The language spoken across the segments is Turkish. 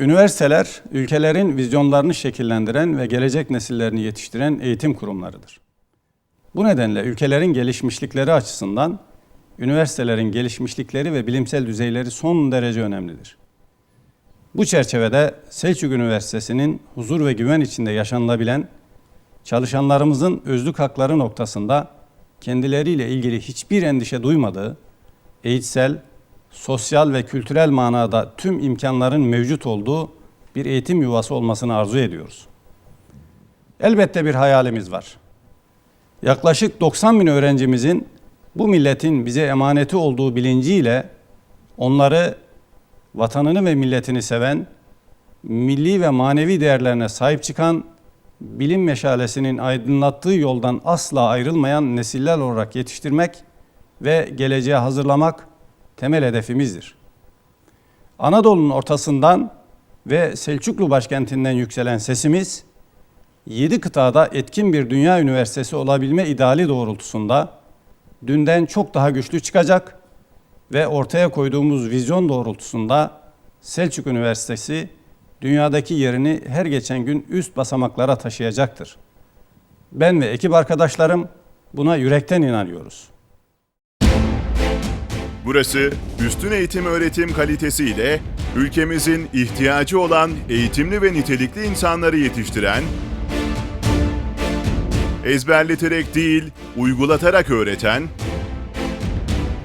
Üniversiteler, ülkelerin vizyonlarını şekillendiren ve gelecek nesillerini yetiştiren eğitim kurumlarıdır. Bu nedenle ülkelerin gelişmişlikleri açısından üniversitelerin gelişmişlikleri ve bilimsel düzeyleri son derece önemlidir. Bu çerçevede Selçuk Üniversitesi'nin huzur ve güven içinde yaşanılabilen çalışanlarımızın özlük hakları noktasında kendileriyle ilgili hiçbir endişe duymadığı, eğitsel, sosyal ve kültürel manada tüm imkanların mevcut olduğu bir eğitim yuvası olmasını arzu ediyoruz. Elbette bir hayalimiz var. Yaklaşık 90 bin öğrencimizin bu milletin bize emaneti olduğu bilinciyle onları vatanını ve milletini seven, milli ve manevi değerlerine sahip çıkan, bilim meşalesinin aydınlattığı yoldan asla ayrılmayan nesiller olarak yetiştirmek ve geleceğe hazırlamak temel hedefimizdir. Anadolu'nun ortasından ve Selçuklu başkentinden yükselen sesimiz, yedi kıtada etkin bir dünya üniversitesi olabilme ideali doğrultusunda dünden çok daha güçlü çıkacak ve ortaya koyduğumuz vizyon doğrultusunda Selçuk Üniversitesi dünyadaki yerini her geçen gün üst basamaklara taşıyacaktır. Ben ve ekip arkadaşlarım buna yürekten inanıyoruz. Burası üstün eğitim öğretim kalitesiyle ülkemizin ihtiyacı olan eğitimli ve nitelikli insanları yetiştiren, ezberleterek değil, uygulatarak öğreten,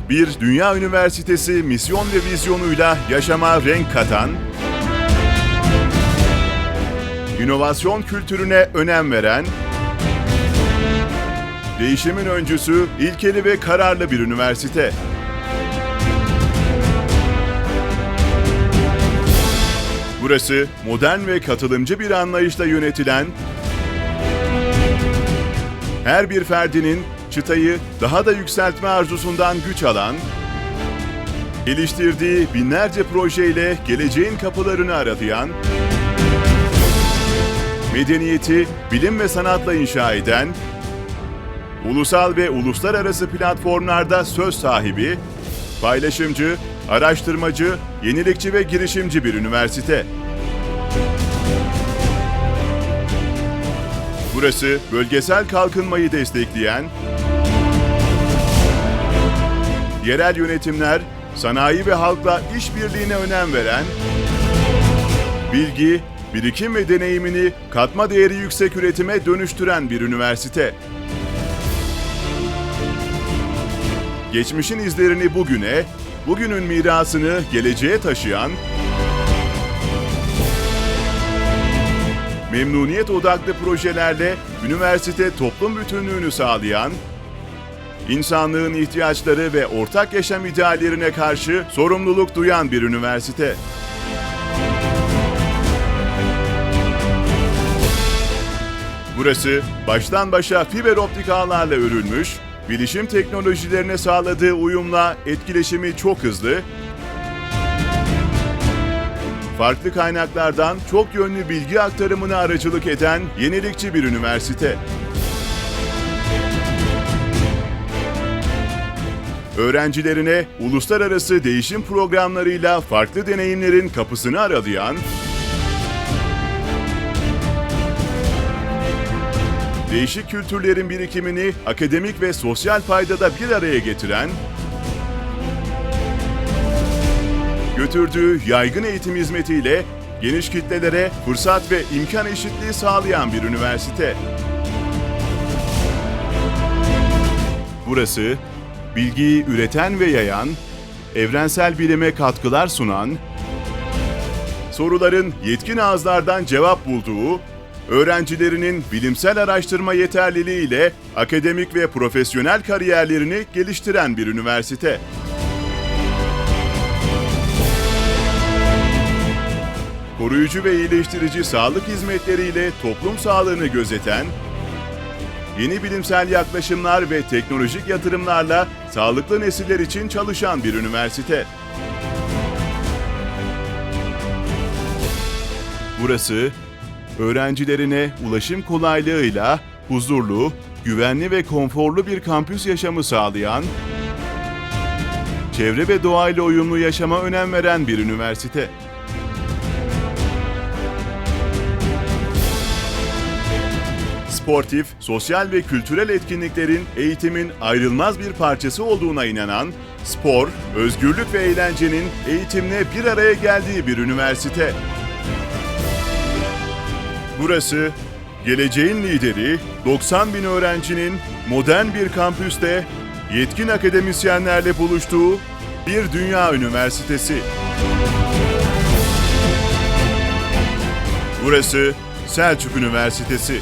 bir dünya üniversitesi misyon ve vizyonuyla yaşama renk katan, inovasyon kültürüne önem veren, değişimin öncüsü, ilkeli ve kararlı bir üniversite. Burası modern ve katılımcı bir anlayışla yönetilen, her bir ferdinin çıtayı daha da yükseltme arzusundan güç alan, geliştirdiği binlerce projeyle geleceğin kapılarını aralayan, medeniyeti bilim ve sanatla inşa eden, ulusal ve uluslararası platformlarda söz sahibi, paylaşımcı, araştırmacı, yenilikçi ve girişimci bir üniversite. Burası bölgesel kalkınmayı destekleyen, yerel yönetimler, sanayi ve halkla işbirliğine önem veren, bilgi, birikim ve deneyimini katma değeri yüksek üretime dönüştüren bir üniversite. Geçmişin izlerini bugüne, bugünün mirasını geleceğe taşıyan, memnuniyet odaklı projelerle üniversite toplum bütünlüğünü sağlayan, insanlığın ihtiyaçları ve ortak yaşam ideallerine karşı sorumluluk duyan bir üniversite. Burası baştan başa fiber optik ağlarla örülmüş, bilişim teknolojilerine sağladığı uyumla etkileşimi çok hızlı, farklı kaynaklardan çok yönlü bilgi aktarımına aracılık eden yenilikçi bir üniversite. Öğrencilerine uluslararası değişim programlarıyla farklı deneyimlerin kapısını aralayan, değişik kültürlerin birikimini akademik ve sosyal paydada bir araya getiren, götürdüğü yaygın eğitim hizmetiyle geniş kitlelere fırsat ve imkan eşitliği sağlayan bir üniversite. Burası, bilgiyi üreten ve yayan, evrensel bilime katkılar sunan, soruların yetkin ağızlardan cevap bulduğu, öğrencilerinin bilimsel araştırma yeterliliğiyle akademik ve profesyonel kariyerlerini geliştiren bir üniversite. koruyucu ve iyileştirici sağlık hizmetleriyle toplum sağlığını gözeten, yeni bilimsel yaklaşımlar ve teknolojik yatırımlarla sağlıklı nesiller için çalışan bir üniversite. Burası, öğrencilerine ulaşım kolaylığıyla huzurlu, güvenli ve konforlu bir kampüs yaşamı sağlayan, çevre ve doğayla uyumlu yaşama önem veren bir üniversite. sportif, sosyal ve kültürel etkinliklerin eğitimin ayrılmaz bir parçası olduğuna inanan, spor, özgürlük ve eğlencenin eğitimle bir araya geldiği bir üniversite. Burası, geleceğin lideri 90 bin öğrencinin modern bir kampüste yetkin akademisyenlerle buluştuğu bir dünya üniversitesi. Burası Selçuk Üniversitesi.